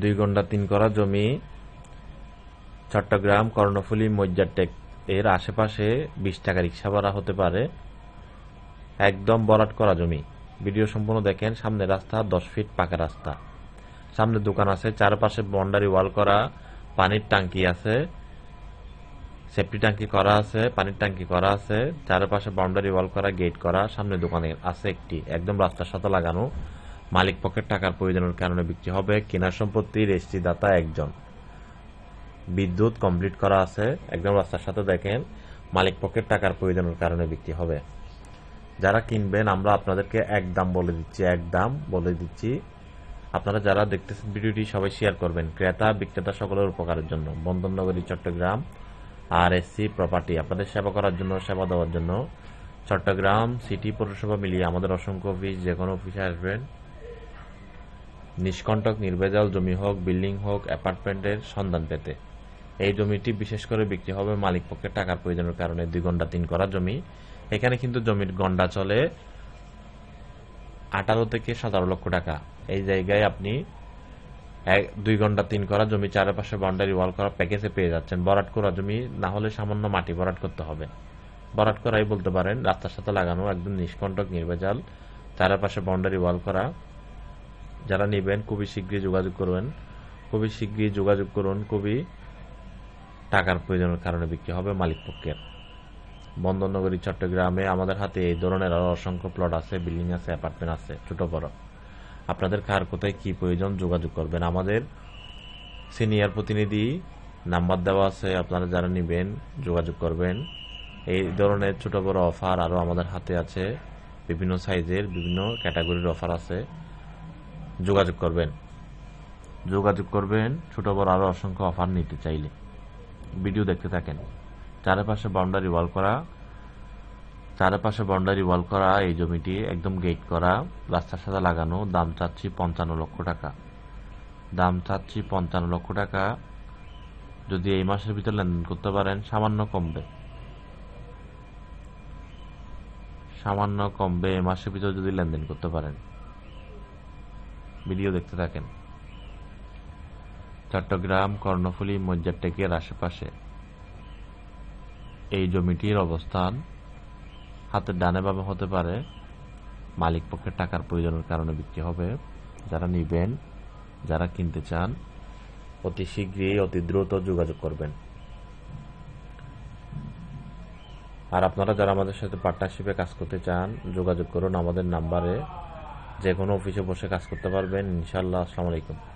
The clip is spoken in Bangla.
দুই ঘণ্টা তিন করা জমি, চট্টগ্রাম কর্ণফুলী মজ্জারটেক এর আশেপাশে বিশ টাকা রিক্সা ভাড়া হতে পারে। একদম বরাট করা জমি। ভিডিও সম্পূর্ণ দেখেন, সামনে রাস্তা, দশ ফিট পাকা রাস্তা। সামনে দোকান আছে, চারপাশে বাউন্ডারি ওয়াল করা, পানির টাঙ্কি আছে, সেফটি ট্যাঙ্কি করা আছে, পানির ট্যাঙ্কি করা আছে, চারপাশে বাউন্ডারি ওয়াল করা, গেট করা, সামনে দোকানে আছে একটি, একদম রাস্তার সাথে লাগানো। মালিক পক্ষের টাকার প্রয়োজনের কারণে বিক্রি হবে কেনার সম্পত্তি রেজিস্ট্রি দাতা একজন। বিদ্যুৎ কমপ্লিট করা আছে, একদম রাস্তার সাথে দেখেন, মালিক পক্ষের টাকার প্রয়োজনের কারণে বিক্রি হবে। যারা কিনবেন, আমরা আপনাদেরকে এক দাম বলে দিচ্ছি, এক দাম বলে দিচ্ছি। আপনারা যারা দেখতেছেন ভিডিওটি, সবাই শেয়ার করবেন। ক্রেতা, বিক্রেতা সকলের উপকারের জন্য। বন্দরনগরী, চট্টগ্রাম আর এসসি প্রপার্টি আপনাদের সেবা করার জন্য, সেবা দেওয়ার জন্য। চট্টগ্রাম সিটি পৌরসভা মিলিয়ে আমাদের অসংখ্য অফিস যে কোনো অফিসে আসবেন। নিষ্কণ্টক, নির্ভেজাল জমি হোক, বিল্ডিং হোক, অ্যাপার্টমেন্টের সন্ধান পেতে। এই জমিটি বিশেষ করে বিক্রি হবে মালিক পক্ষের টাকার প্রয়োজনের কারণে। দুই ঘণ্টা তিন করা জমি। এখানে কিন্তু জমির গন্ডা চলে আঠারো থেকে সতেরো লক্ষ টাকা। এই জায়গায় আপনি এক, দুই ঘণ্টা তিন করা জমি, চারপাশে বাউন্ডারি ওয়াল করা প্যাকেজে পেয়ে যাচ্ছেন। বরাট করা জমি না হলে সামান্য মাটি বরাট করতে হবে। বরাট করাই বলতে পারেন, রাস্তার সাথে লাগানো একদম নিষ্কণ্টক, নির্ভেজাল, চারপাশে বাউন্ডারি ওয়াল করা যারা নেবেন, খুবই শীঘ্রই যোগাযোগ করবেন। খুবই শীঘ্রই যোগাযোগ করুন, খুবই টাকার প্রয়োজনের কারণে বিক্রি হবে মালিক পক্ষের। বন্দরনগরী, চট্টগ্রামে আমাদের হাতে এই ধরনের আরও অসংখ্য প্লট আছে বিল্ডিং আছে অ্যাপার্টমেন্ট আছে, ছোট বড়। আপনাদের কার কোথায় কি প্রয়োজন যোগাযোগ করবেন। আমাদের সিনিয়র প্রতিনিধি নাম্বার দেওয়া আছে, আপনারা যারা নেবেন, যোগাযোগ করবেন। এই ধরনের ছোট বড় অফার আরও আমাদের হাতে আছে। বিভিন্ন সাইজের বিভিন্ন ক্যাটাগরির অফার আছে। যোগাযোগ করবেন। যোগাযোগ করবেন, ছোট বড় আরও অসংখ্য অফার নিতে চাইলে। ভিডিও দেখতে থাকেন। চারপাশে বাউন্ডারি ওয়াল করা। চারপাশে বাউন্ডারি ওয়াল করা, এই জমিটি একদম গেট করা। রাস্তার সাথে লাগানো, দাম চাচ্ছি পঞ্চান্ন লক্ষ টাকা। দাম চাচ্ছি পঞ্চান্ন লক্ষ টাকা। যদি এই মাসের ভিতরে লেনদেন করতে পারেন, সামান্য কমবে। সামান্য কমবে এই মাসের ভিতরে যদি লেনদেন করতে পারেন। ভিডিও দেখতে থাকেন। চট্টগ্রাম, কর্ণফুলী মজ্জারটেকের আশেপাশে। এই জমিটির অবস্থান হাতের ডানে বামে হতে পারে। মালিক পক্ষের টাকার প্রয়োজনের কারণে বিক্রি হবে। যারা নিবেন, যারা কিনতে চান, অতি শীঘ্রই অতি দ্রুত যোগাযোগ করবেন। আর আপনারা যারা আমাদের সাথে পার্টনারশিপে কাজ করতে চান, যোগাযোগ করুন আমাদের নাম্বারে। যে কোনো অফিসে বসে কাজ করতে পারবেন। ইনশাল্লাহ আসসালামু আলাইকুম।